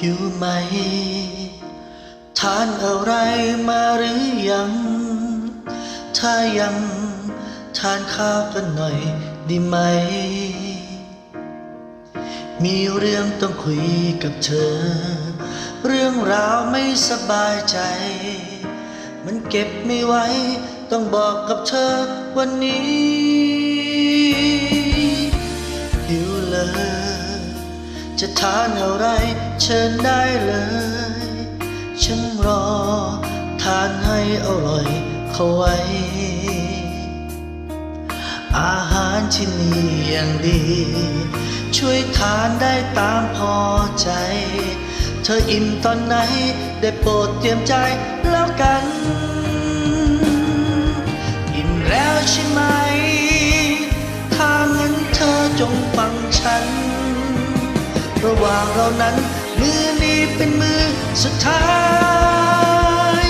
หิวไหม ทานอะไรมาหรือยัง ถ้ายังทานข้าวกันหน่อยดีไหม มีเรื่องต้องคุยกับเธอ เรื่องราวไม่สบายใจ มันเก็บไม่ไหว ต้องบอกกับเธอวันนี้ หิวเลย จะทานอะไรเชิญได้เลย ฉันรอ ทานให้อร่อยเข้าไว้ อาหารที่นี่อย่างดี ช่วยทานได้ตามพอใจ เธออิ่มตอนไหนได้โปรดเตรียมใจแล้วกัน อิ่มแล้วใช่ไหม ถ้างั้นเธอจงฟังฉัน ระหว่างเรานั้น มือนี้เป็นมือสุดท้าย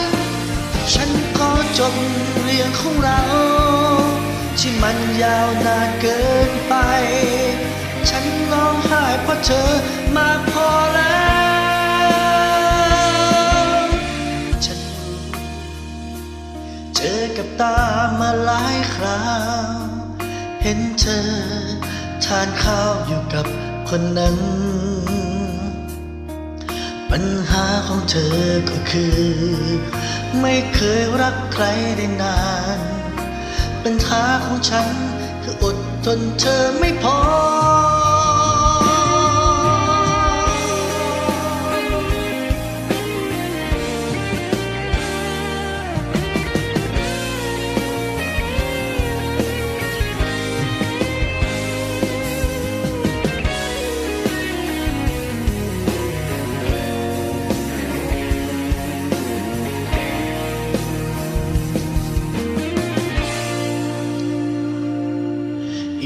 ฉันขอจบเรื่องของเรา ที่มันยาวนานเกินไป ฉันร้องไห้เพราะเธอมากพอแล้ว ฉันรู้เจอกับตามาหลายคราว เห็นเธอทานข้าวอยู่กับ คนนั้น ปัญหาของเธอก็คือ ไม่เคยรักใครได้นาน ปัญหาของฉันคืออดทนเธอไม่พอ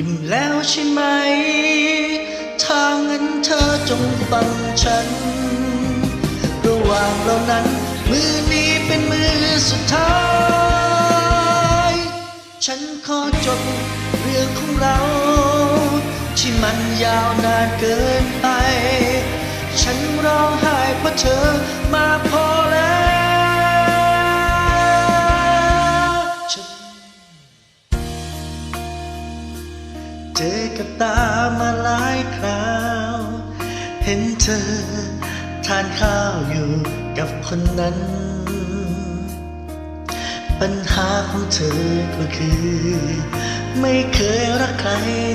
อิ่มแล้วใช่ไหม ถ้างั้นเธอจงฟังฉัน ระหว่างเรานั้น มือนี้เป็นมือสุดท้าย ฉันขอจบเรื่องของเรา ที่มันยาวนานเกินไป ฉันร้องไห้เพราะเธอมาพอ เจอกับตามาหลายคราว เห็นเธอ ทานข้าวอยู่กับคนนั้น ปัญหาของเธอก็คือ ไม่เคยรักใคร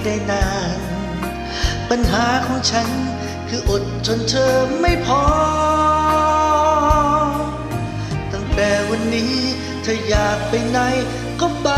ได้นาน ปัญหาของฉันคืออดจนเธอไม่พอ ตั้งแต่วันนี้เธออยากไปไหนก็ไป